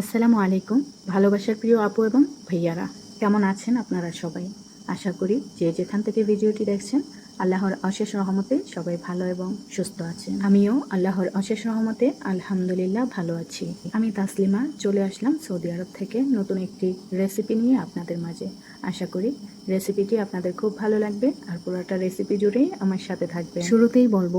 আসসালামু আলাইকুম, ভালোবাসার প্রিয় আপু এবং ভাইয়ারা। কেমন আছেন আপনারা সবাই? আশা করি যে যেখান থেকে ভিডিওটি দেখছেন, আল্লাহর অশেষ রহমতে সবাই ভালো এবং সুস্থ আছেন। আমিও আল্লাহর অশেষ রহমতে আলহামদুলিল্লাহ ভালো আছি। আমি তাসলিমা, চলে আসলাম সৌদি আরব থেকে নতুন একটি রেসিপি নিয়ে আপনাদের মাঝে। আশা করি রেসিপিটি আপনাদের খুব ভালো লাগবে আর পুরোটা রেসিপি জুড়েই আমার সাথে থাকবে শুরুতেই বলব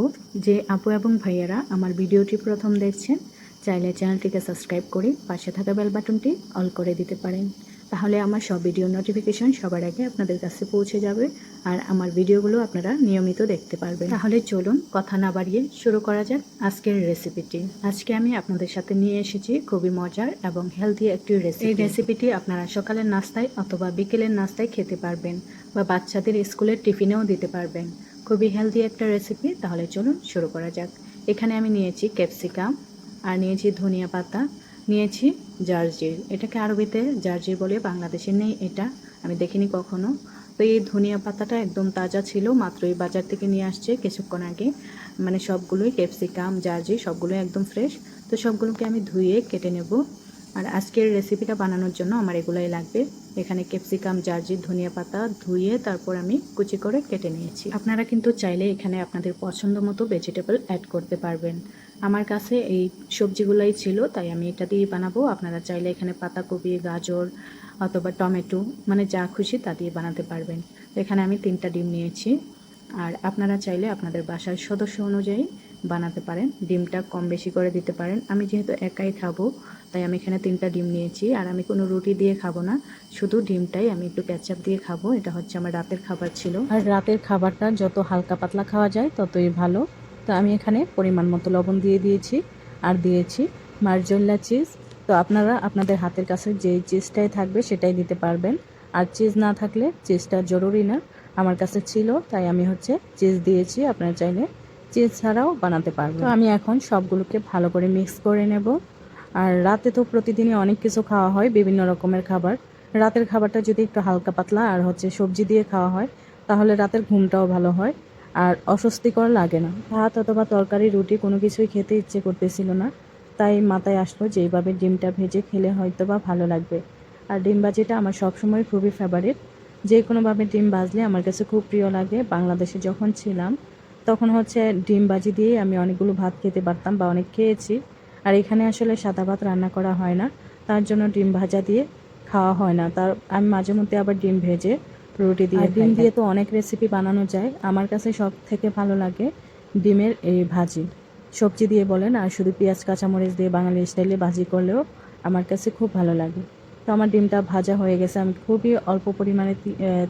যে আপু এবং ভাইয়ারা আমার ভিডিওটি প্রথম দেখছেন চাইলে চ্যানেলটিকে সাবস্ক্রাইব করে পাশে থাকা বেল বাটনটি অল করে দিতে পারেন। তাহলে আমার সব ভিডিও নোটিফিকেশন সবার আগে আপনাদের কাছে পৌঁছে যাবে আর আমার ভিডিওগুলো আপনারা নিয়মিত দেখতে পারবেন। তাহলে চলুন কথা না বাড়িয়ে শুরু করা যাক আজকের রেসিপিটি আজকে আমি আপনাদের সাথে নিয়ে এসেছি খুবই মজার এবং হেলদি একটি রেসিপি এই রেসিপিটি আপনারা সকালের নাস্তায় অথবা বিকেলের নাস্তায় খেতে পারবেন বা বাচ্চাদের স্কুলের টিফিনেও দিতে পারবেন। খুবই হেলদি একটা রেসিপি তাহলে চলুন শুরু করা যাক। এখানে আমি নিয়েছি ক্যাপসিকাম আর নিয়েছি ধনিয়া পাতা, নিয়েছি জার্জির। এটাকে আরবিতে জার্জির বলে বাংলাদেশে নেই এটা, আমি দেখিনি কখনো। তো এই ধনিয়া পাতাটা একদম তাজা ছিল মাত্র এই বাজার থেকে নিয়ে আসছে কিছুক্ষণ আগে। মানে সবগুলোই ক্যাপসিকাম জার্জি সবগুলোই একদম ফ্রেশ। তো সবগুলোকে আমি ধুয়ে কেটে নেব। আর আজকের রেসিপিটা বানানোর জন্য আমার এগুলাই লাগবে। এখানে ক্যাপসিকাম জার্জি, ধনিয়া পাতা ধুয়ে তারপর আমি কুচি করে কেটে নিয়েছি। আপনারা কিন্তু চাইলে এখানে আপনাদের পছন্দ মতো ভেজিটেবল অ্যাড করতে পারবেন। আমার কাছে এই সবজিগুলাই ছিল, তাই আমি এটা দিয়ে বানাবো। আপনারা চাইলে এখানে পাতাকপি, গাজর অথবা টমেটো মানে যা খুশি তা দিয়ে বানাতে পারবেন। এখানে আমি তিনটা ডিম নিয়েছি। আর আপনারা চাইলে আপনাদের বাসার সদস্য অনুযায়ী বানাতে পারেন। ডিমটা কম বেশি করে দিতে পারেন। আমি যেহেতু একাই খাব, তাই আমি এখানে তিনটা ডিম নিয়েছি। আর আমি কোনো রুটি দিয়ে খাব না, শুধু ডিমটাই আমি একটু ক্যাচাপ দিয়ে খাব। এটা হচ্ছে আমার রাতের খাবার ছিল। আর রাতের খাবারটা যত হালকা পাতলা খাওয়া যায়, ততই ভালো। তো আমি এখানে পরিমাণ মতো লবণ দিয়ে দিয়েছি। আর দিয়েছি মার্জল্লা চিজ। তো আপনারা আপনাদের হাতের কাছে যেই চিজটাই থাকবে সেটাই দিতে পারবেন। আর চিজ না থাকলে চিজটা জরুরি না। আমার কাছে ছিল, তাই আমি হচ্ছে চিজ দিয়েছি, আপনারা চাইলে চিজ ছাড়াও বানাতে পারবেন। তো আমি এখন সবগুলোকে ভালো করে মিক্স করে নেব। আর রাতে তো প্রতিদিনই অনেক কিছু খাওয়া হয়, বিভিন্ন রকমের খাবার। রাতের খাবারটা যদি একটু হালকা পাতলা আর হচ্ছে সবজি দিয়ে খাওয়া হয়, তাহলে রাতের ঘুমটাও ভালো হয়। আর অস্বস্তিকর লাগে না। ভাত অথবা তরকারি, রুটি কোনো কিছুই খেতে ইচ্ছে করতেছিল না। তাই মাথায় আসলো যে এইভাবে ডিমটা ভেজে খেলে হয়তো বা ভালো লাগবে। আর ডিম ভাজিটা আমার সবসময় খুবই ফেভারিট যে কোনোভাবে ডিম ভাজলে আমার কাছে খুব প্রিয় লাগে। বাংলাদেশে যখন ছিলাম তখন হচ্ছে ডিম ভাজি দিয়েই আমি অনেকগুলো ভাত খেতে পারতাম বা অনেক খেয়েছি। আর এখানে আসলে সাদা ভাত রান্না করা হয় না তার জন্য ডিম ভাজা দিয়ে খাওয়া হয় না। তার আমি মাঝে মধ্যে আবার ডিম ভেজে রুটি দিয়ে ডিম দিয়ে তো অনেক রেসিপি বানানো যায়। আমার কাছে সব থেকে ভালো লাগে ডিমের এই ভাজি। সবজি দিয়ে বলেন আর শুধু পেঁয়াজ কাঁচামরিচ দিয়ে বাঙালি স্টাইলে ভাজি করলেও আমার কাছে খুব ভালো লাগে। তো আমার ডিমটা ভাজা হয়ে গেছে। আমি খুবই অল্প পরিমাণে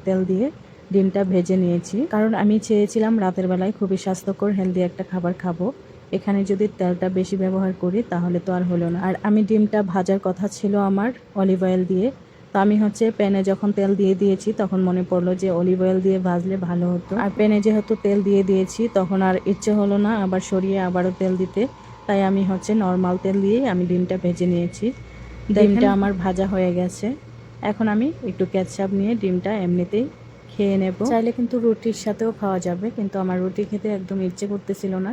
তেল দিয়ে ডিমটা ভেজে নিয়েছি। কারণ আমি চেয়েছিলাম রাতের বেলায় খুবই স্বাস্থ্যকর হেলদি একটা খাবার খাব। এখানে যদি তেলটা বেশি ব্যবহার করি, তাহলে তো আর হলো না। আর আমি ডিমটা ভাজার কথা ছিল আমার অলিভ অয়েল দিয়ে। তো আমি হচ্ছে প্যানে যখন তেল দিয়ে দিয়েছি, তখন মনে পড়ল যে অলিভ অয়েল দিয়ে ভাজলে ভালো হতো। আর প্যানে যেহেতু তেল দিয়ে দিয়েছি, তখন আর ইচ্ছে হলো না আবার সরিয়ে আবারও তেল দিতে। তাই আমি হচ্ছে নর্মাল তেল দিয়েই আমি ডিমটা ভেজে নিয়েছি। ডিমটা আমার ভাজা হয়ে গেছে। এখন আমি একটু ক্যাচআপ নিয়ে ডিমটা এমনিতেই খেয়ে নেব। চাইলে কিন্তু রুটির সাথেও খাওয়া যাবে কিন্তু আমার রুটি খেতে একদম ইচ্ছে করতেছিল না।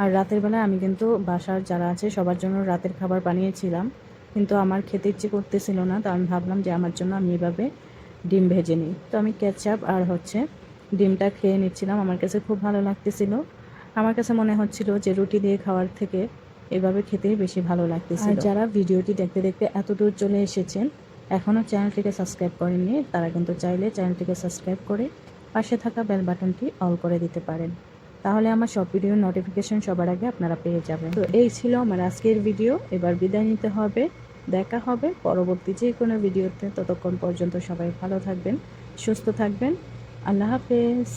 আর রাতের বেলায় আমি কিন্তু বাসার যারা আছে সবার জন্য রাতের খাবার বানিয়েছিলাম কিন্তু আমার খেতে ইচ্ছে করতেছিল না তো আমি ভাবলাম যে আমার জন্য আমি এভাবে ডিম ভেজে নিই। তো আমি কেচাপ আর হচ্ছে ডিমটা খেয়ে নিচ্ছিলাম। আমার কাছে খুব ভালো লাগতেছিল। আমার কাছে মনে হচ্ছিল যে রুটি দিয়ে খাওয়ার থেকে এভাবে খেতেই বেশি ভালো লাগতেছিল। যারা ভিডিওটি দেখতে দেখতে এত দূর চলে এসেছেন এখনও চ্যানেলটিকে সাবস্ক্রাইব করেননি, তারা কিন্তু চাইলে চ্যানেলটিকে সাবস্ক্রাইব করে পাশে থাকা বেল বাটনটি অল করে দিতে পারেন। তাহলে আমার সব ভিডিওর নোটিফিকেশন সবার আগে আপনারা পেয়ে যাবেন। তো এই ছিল আমার আজকের ভিডিও, এবার বিদায় নিতে হবে। দেখা হবে পরবর্তী যে কোনো ভিডিওতে। ততক্ষণ পর্যন্ত সবাই ভালো থাকবেন, সুস্থ থাকবেন। আল্লাহ হাফেজ।